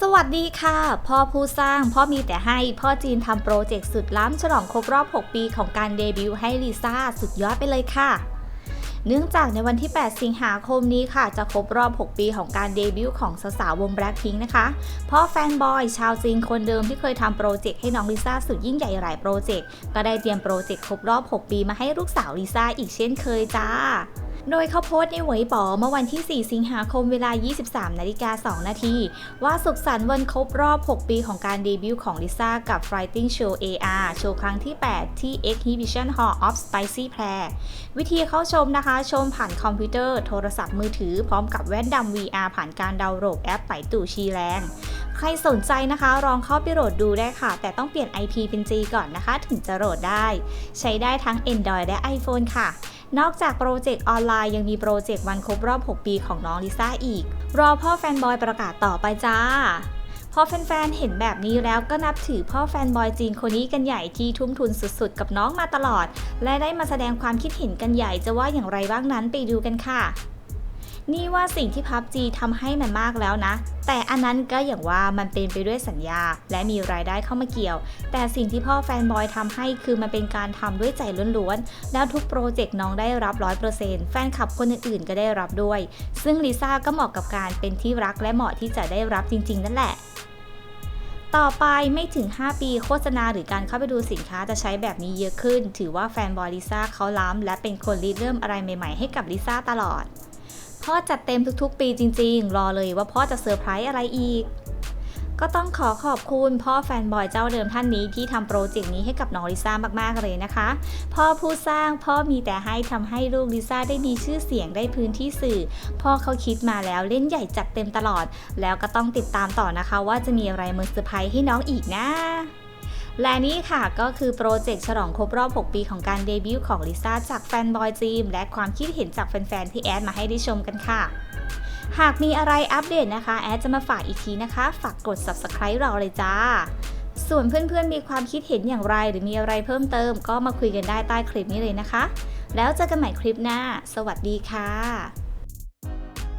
สวัสดีค่ะ พ่อผู้สร้างพ่อมีแต่ให้พ่อจีนทำโปรเจกต์สุดล้ำฉลองครบรอบ 6 ปีของการเดบิวต์ให้ลิซ่าสุดยอดไปเลยค่ะ เนื่องจากในวันที่ 8 สิงหาคมนี้ค่ะ จะครบรอบ 6 ปีของการเดบิวต์ของสาวๆวง Blackpink นะคะ พ่อแฟนบอยชาวจีนคนเดิมที่เคยทำโปรเจกต์ให้น้องลิซ่าสุดยิ่งใหญ่หลายโปรเจกต์ก็ได้เตรียมโปรเจกต์ครบรอบ 6 ปีมาให้ลูกสาวลิซ่าอีกเช่นเคยจ้า โดยเขาโพสต์ในหวยป๋อเมื่อวันที่ 4 สิงหาคมเวลา 23 นาฬิกา 2 นาที ว่าสุขสันต์วันครบรอบ 6 ปีของการเดบิวต์ของลิซ่ากับ Fighting Show AR โชว์ครั้งที่ 8 ที่ Exhibition Hall of Spicy Pear วิธีเข้าชมนะคะ ชมผ่านคอมพิวเตอร์ โทรศัพท์มือถือ พร้อมกับแว่นดำ VR ผ่านการดาวน์โหลดแอปไปตู่ชีแรง ใครสนใจนะคะลองเข้าไปโหลดดูได้ค่ะ แต่ต้องเปลี่ยน IP เป็น G ก่อนนะคะ ถึงจะโหลดได้ ใช้ได้ทั้ง Android และ iPhone ค่ะ นอกจากโปรเจกต์ออนไลน์ยังมีโปรเจกต์วันครบรอบ 6 ปีของน้องลิซ่าอีก รอพ่อแฟนบอยประกาศต่อไปจ้าพอแฟนๆ เห็นแบบนี้แล้วก็นับถือพ่อแฟนบอยจีนคนนี้กันใหญ่ที่ทุ่มทุนสุดๆ กับน้องมาตลอด และได้มาแสดงความคิดเห็นกันใหญ่จะว่าอย่างไรบ้างนั้นไปดูกันค่ะ นี่ว่าสิ่งที่พับจีทำให้มันมากแล้วนะ แต่อันนั้นก็อย่างว่ามันเป็นไปด้วยสัญญา และมีรายได้เข้ามาเกี่ยว แต่สิ่งที่พ่อแฟนบอยทำให้คือมันเป็นการทำด้วยใจล้วนๆ แล้วทุกโปรเจกต์น้องได้รับ 100%แฟนคลับคนอื่นๆ ก็ได้รับด้วย ซึ่งลิซ่าก็เหมาะกับการเป็นที่รักและเหมาะที่จะได้รับจริง ๆ นั่นแหละต่อไปไม่ถึง 5 ปีโฆษณาหรือการเข้าไปดูสินค้าจะใช้แบบนี้เยอะขึ้น ถือว่าแฟนบอยลิซ่าเขาล้ำและเป็นคนริเริ่มอะไรใหม่ๆให้กับลิซ่าตลอด พ่อจัดเต็มทุกๆ ปีจริงๆ รอเลยว่าพ่อจะเซอร์ไพรส์อะไรอีก ก็ต้องขอขอบคุณพ่อแฟนบอยเจ้าเดิมท่านนี้ที่ทำโปรเจกต์นี้ให้กับน้องลิซ่ามากๆเลยนะคะ พ่อผู้สร้างพ่อมีแต่ให้ทำให้ลูกลิซ่าได้มีชื่อเสียงได้พื้นที่สื่อ พ่อเขาคิดมาแล้วเล่นใหญ่จัดเต็มตลอด แล้วก็ต้องติดตามต่อนะคะ ว่าจะมีอะไรมาเซอร์ไพรส์ให้น้องอีกนะ และนี่ค่ะก็คือโปรเจกต์ฉลองครบรอบ 6 ปีของการเดบิวต์ของลิซ่าจากแฟนบอยจีมและความคิดเห็นจากแฟนๆที่แอดมาให้ได้ชมกันค่ะ หากมีอะไรอัปเดตนะคะ แอดจะมาฝากอีกทีนะคะ ฝากกด subscribe เราเลยจ้า ส่วนเพื่อนๆมีความคิดเห็นอย่างไร หรือมีอะไรเพิ่มเติม ก็มาคุยกันได้ใต้คลิปนี้เลยนะคะ แล้วเจอกันใหม่คลิปหน้า สวัสดีค่ะ